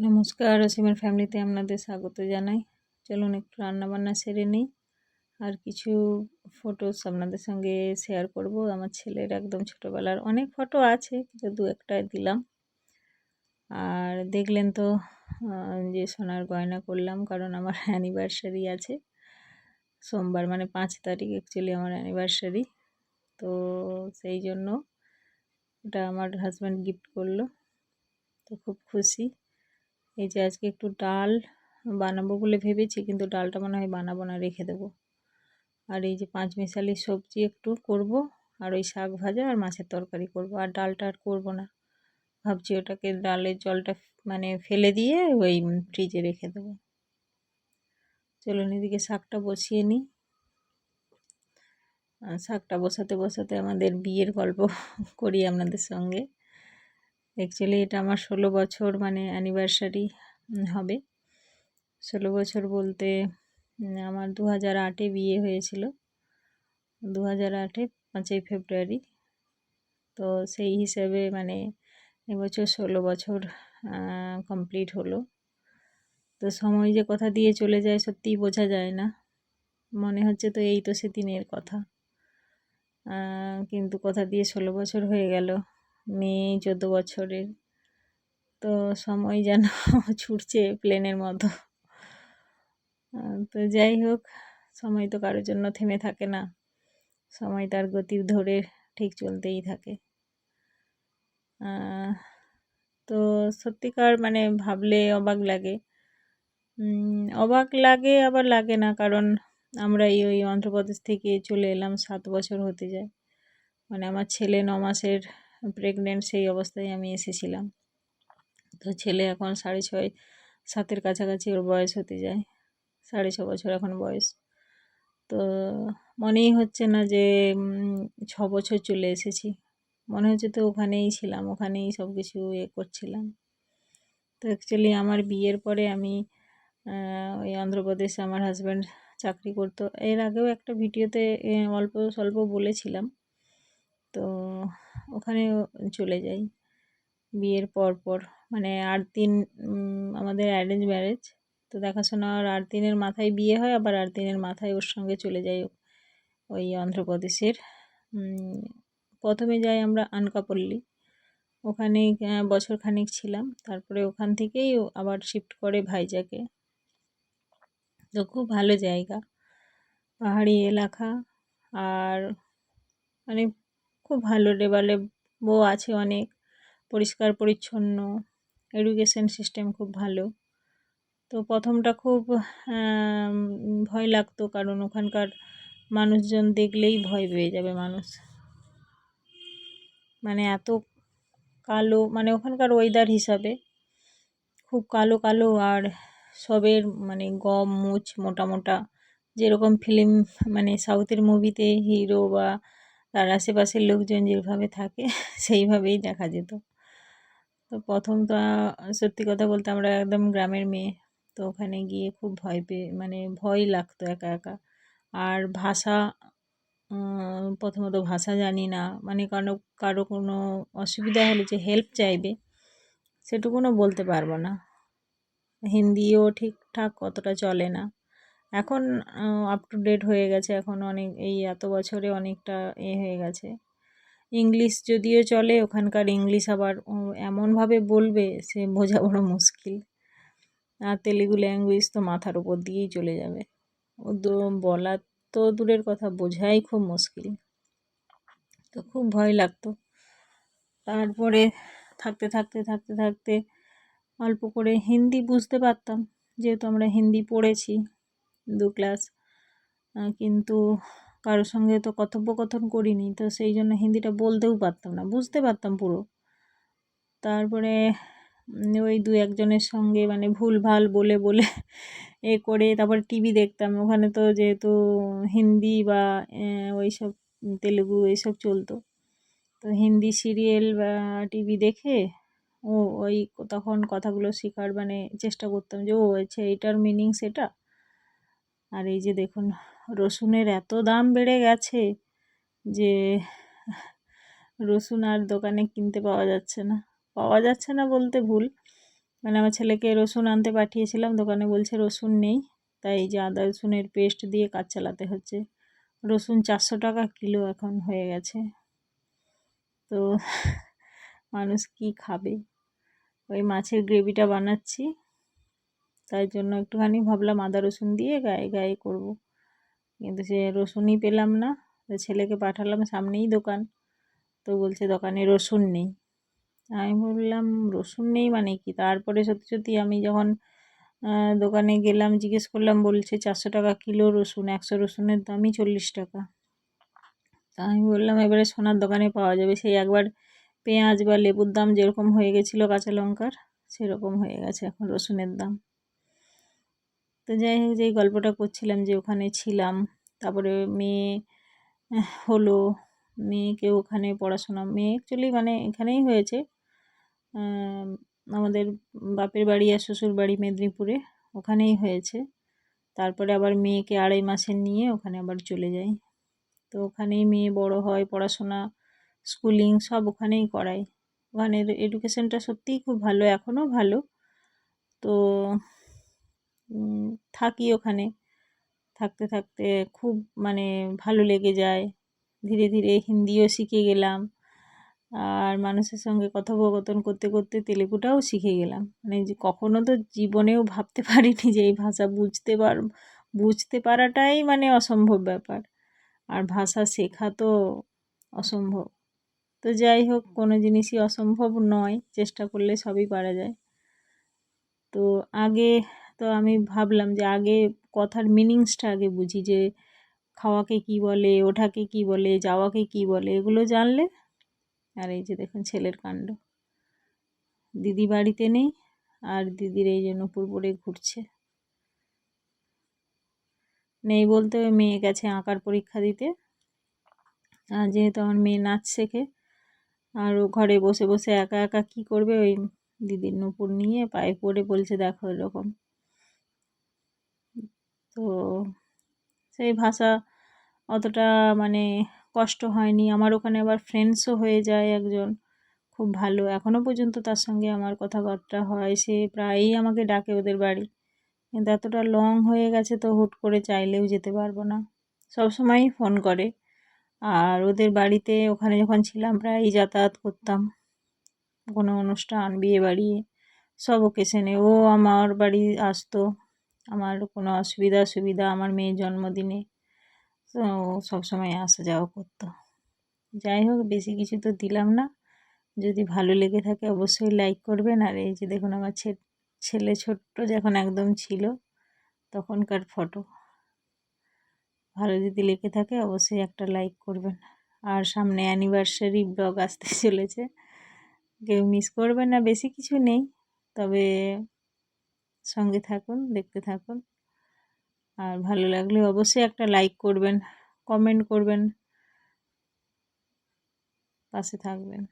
নমস্কার, অসীমের ফ্যামিলিতে আপনাদের স্বাগত জানাই। চলুন একটু রান্নাবান্না সেরে নিই। আর কিছু ফটোস আপনাদের সঙ্গে শেয়ার করব। আমার ছেলের একদম ছোটোবেলার অনেক ফটো আছে কিন্তু দু একটাই দিলাম। আর দেখলেন তো যে সোনার গয়না করলাম, কারণ আমার অ্যানিভার্সারি আছে। সোমবার মানে পাঁচ তারিখ অ্যাকচুয়ালি আমার অ্যানিভার্সারি তো সেই জন্য ওটা আমার হাজব্যান্ড গিফট করল। তো খুব খুশি। এই যে আজকে একটু ডাল বানাবো বলে ভেবেছি, কিন্তু ডালটা মনে হয় বানাবো না, রেখে দেবো। আর এই যে পাঁচ মিশালি সবজি একটু করব, আর ওই শাক ভাজা আর মাছের তরকারি করব। আর ডালটা আর করব না। ভাবছি ওটাকে ডালের জলটা মানে ফেলে দিয়ে ওই ফ্রিজে রেখে দেবো। চলুন এদিকে শাকটা বসিয়ে নিই। শাকটা বসাতে বসাতে আমাদের বিয়ের গল্প করি আপনাদের সঙ্গে। অ্যাকচুয়ালি এটা আমার ষোলো বছর মানে অ্যানিভার্সারি হবে। ষোলো বছর বলতে আমার দু হাজার আটে বিয়ে হয়েছিল। দু হাজার আটে পাঁচই ফেব্রুয়ারি। তো সেই হিসেবে মানে এবছর ষোলো বছর কমপ্লিট হলো। তো সময় যে কথা দিয়ে চলে যায় সত্যিই বোঝা যায় না। মনে হচ্ছে তো এই তো সেদিনের কথা। কিন্তু কথা দিয়ে ষোলো বছর হয়ে গেল। মেয়ে চোদ্দ বছরের। তো সময় যেন ছুটছে প্লেনের মতো। তো যাই হোক, সময় তো কারোর জন্য থেমে থাকে না। সময় তার গতি ধরে ঠিক চলতেই থাকে। তো সত্যিকার মানে ভাবলে অবাক লাগে। অবাক লাগে আবার লাগে না, কারণ আমরা এই ওই অন্ধ্রপ্রদেশ থেকে চলে এলাম, সাত বছর হতে যায়। মানে আমার ছেলে ন মাসের প্রেগনেন্ট সেই অবস্থায় আমি এসেছিলাম। তো ছেলে এখন সাড়ে ছয়, সাতের কাছাকাছি ওর বয়স হতে যায়, সাড়ে ছ বছর এখন বয়স। তো মনেই হচ্ছে না যে ছ বছর চলে এসেছি। মনে হচ্ছে তো ওখানেই ছিলাম, ওখানেই সব কিছু এ করছিলাম। তো অ্যাকচুয়ালি আমার বিয়ের পরে আমি ওই অন্ধ্রপ্রদেশে আমার হাজব্যান্ড চাকরি করতো। এর আগেও একটা ভিডিওতে অল্প, স্বল্প বলেছিলাম। তো ওখানে চলে যাই। বিয়ের পর পর মানে আট দিন আমাদের অ্যারেঞ্জ ম্যারেজ তো দেখাশোনার আট দিনের মাথায় বিয়ে হয়, আবার আট দিনের মাথায় ওর সঙ্গে চলে যাই ওই অন্ধ্রপ্রদেশের। প্রথমে যাই আমরা আনকাপল্লী। ওখানে বছর খানিক ছিলাম, তারপরে ওখান থেকেই আবার শিফট করে ভাইজাকে। তো খুব ভালো জায়গা, পাহাড়ি এলাকা, আর মানে খুব ভালো লেভেলে বউ আছে অনেক। পরিষ্কার, পরিচ্ছন্ন, এডুকেশন সিস্টেম খুব ভালো। তো প্রথমটা খুব ভয় লাগতো কারণ ওখানকার মানুষজন দেখলেই ভয় পেয়ে যাবে মানুষ। মানে এত কালো মানে ওখানকার ওয়েদার হিসাবে খুব কালো কালো আর সবের মানে গম মুছ মোটা মোটা যেরকম ফিল্ম মানে সাউথের মুভিতে হিরো বা তার আশেপাশের লোকজন যেভাবে থাকে, সেইভাবেই দেখা যেত। তো প্রথম তো সত্যি কথা বলতে আমরা একদম গ্রামের মেয়ে। তো ওখানে গিয়ে খুব ভয় পেয়ে মানে ভয় লাগতো একা একা। আর ভাষা প্রথমত ভাষা জানি না। মানে কারও কারও কোনো অসুবিধা হলে যে হেল্প চাইবে, সেটুকুনও বলতে পারব না। হিন্দিও ঠিকঠাক অতটা চলে না। এখন আপ টু ডেট হয়ে গেছে। এখন অনেক, এই এত বছরে অনেকটা এ হয়ে গেছে। ইংলিশ যদিও চলে, ওখানকার ইংলিশ আবার এমনভাবে বলবে, সে বোঝা বড় মুশকিল। আর তেলেগু ল্যাঙ্গুয়েজ তো মাথার উপর দিয়েই চলে যাবে। ও বলা তো দূরের কথা, বোঝাই খুব মুশকিল। তো খুব ভয় লাগতো। তারপরে থাকতে থাকতে থাকতে থাকতে অল্প করে হিন্দি বুঝতে পারতাম। যেহেতু আমরা হিন্দি পড়েছি দু ক্লাস। কিন্তু কারোর সঙ্গে তো কথোপকথন করিনি, তো সেই জন্য হিন্দিটা বলতেও পারতাম না, বুঝতে পারতাম পুরো। তারপরে ওই দু একজনের সঙ্গে মানে ভুল ভালো বলে বলে এ করে তারপরে টিভি দেখতাম, ওখানে তো যেহেতু হিন্দি বা ওই সব তেলেগু এইসব চলতো। তো হিন্দি সিরিয়াল বা টিভি দেখে ও ওই তখন কথাগুলো শেখার মানে চেষ্টা করতাম যে, ও আচ্ছা এটার মিনিং সেটা আর এই যে দেখুন, রসুনের এত দাম বেড়ে গেছে যে রসুন আর দোকানে কিনতে পাওয়া যাচ্ছে না। পাওয়া যাচ্ছে না বলতে ভুল। মানে আমার ছেলেকে রসুন আনতে পাঠিয়েছিলাম, দোকানে বলছে রসুন নেই, তাই এই যে আদা রসুনের পেস্ট দিয়ে কাজ চালাতে হচ্ছে। রসুন চারশো টাকা কিলো এখন হয়ে গেছে। তো মানুষ কি খাবে? ওই মাছের গ্রেভিটা বানাচ্ছি। তাই জন্য একটুখানি ভাবলাম আদা রসুন দিয়ে গায়ে গায়ে করব। কিন্তু সে রসুনই পেলাম না, তো ছেলেকে পাঠালাম সামনেই দোকান, তো বলছে দোকানে রসুন নেই। আমি বললাম, রসুন নেই মানে কি? তারপরে সত্যি সত্যি আমি যখন দোকানে গেলাম, জিজ্ঞেস করলাম, বলছে চারশো টাকা কিলো রসুন, একশো রসুনের দামই চল্লিশ টাকা। তা আমি বললাম, এবারে সোনার দোকানে পাওয়া যাবে। সেই একবার পেঁয়াজ বা লেবুর দাম যেরকম হয়ে গেছিল কাঁচা লঙ্কার, সেরকম হয়ে গেছে এখন রসুনের দাম। তো যাই হোক, যেই গল্পটা করছিলাম যে ওখানে ছিলাম, তারপরে মেয়ে, হলো মেয়েকে ওখানে পড়াশোনা, মেয়ে অ্যাকচুয়ালি মানে এখানেই হয়েছে। আমাদের বাপের বাড়ি আর শ্বশুর বাড়ি মেদিনীপুরে ওখানেই হয়েছে। তারপরে আবার মেয়েকে আড়াই মাসের নিয়ে ওখানে আবার চলে যাই। তো ওখানেই মেয়ে বড় হয়, পড়াশোনা স্কুলিং সব ওখানেই করায় ওখানের এডুকেশনটা সত্যিই খুব ভালো, এখনও ভালো। তো থাকি ওখানে। থাকতে থাকতে খুব মানে ভালো লেগে যায়। ধীরে ধীরে হিন্দিও শিখে গেলাম। আর মানুষের সঙ্গে কথোপকথন করতে করতে তেলেগুটাও শিখে গেলাম। মানে যে কখনো তো জীবনেও ভাবতে পারিনি যে এই ভাষা বুঝতে পার, বুঝতে পারাটাই মানে অসম্ভব ব্যাপার। আর ভাষা শেখা তো অসম্ভব। তো যাই হোক, কোনো জিনিসই অসম্ভব নয়। চেষ্টা করলে সবই পারা যায়। তো আগে তো আমি ভাবলাম যে আগে কথার মিনিংসটা আগে বুঝি যে খাওয়াকে কি বলে, ওঠাকে কি বলে, যাওয়াকে কি বলে, এগুলো জানলে। আর এই যে দেখুন ছেলের কাণ্ড। দিদি বাড়িতে নেই, আর দিদির এই যে নুপুর পরে ঘুরছে। নেই বলতে ওই মেয়ে গেছে আঁকার পরীক্ষা দিতে। আর যেহেতু আমার মেয়ে নাচ শেখে, আর ও ঘরে বসে বসে একা একা কি করবে ওই দিদির নুপুর নিয়ে পায়ে পড়ে বলছে, দেখো এরকম তো সেই ভাষা অতটা মানে কষ্ট হয়নি। আমার ওখানে আবার ফ্রেন্ডসও হয়ে যায় একজন, খুব ভালো। এখনও পর্যন্ত তার সঙ্গে আমার কথাবার্তা হয়। সে প্রায়ই আমাকে ডাকে ওদের বাড়ি। কিন্তু এতটা লং হয়ে গেছে তো হুট করে চাইলেও যেতে পারব না। সবসময়ই ফোন করে। আর ওদের বাড়িতে ওখানে যখন ছিলাম প্রায়ই যাতায়াত করতাম। কোনো অনুষ্ঠান, বিয়ে বাড়ি, সব ওকেশনে ও আমার বাড়ি আসতো। আমার কোনো অসুবিধা সুবিধা আমার মেয়ের জন্মদিনে। তো সবসময় আসা যাওয়া করতো। যাই হোক, বেশি কিছু তো দিলাম না। যদি ভালো লেগে থাকে অবশ্যই লাইক করবেন। আর এই যে দেখুন আমার ছেলে ছোট্ট যখন একদম ছিল, তখনকার ফটো ভালো যদি লেগে থাকে অবশ্যই একটা লাইক করবেন। আর সামনে অ্যানিভার্সারি ব্লগ আসতে চলেছে। কেউ মিস করবেন না, বেশি কিছু নেই। তবে সঙ্গে থাকুন, দেখতে থাকুন। আর ভালো লাগলে অবশ্যই একটা লাইক করবেন কমেন্ট করবেন, পাশে থাকবেন।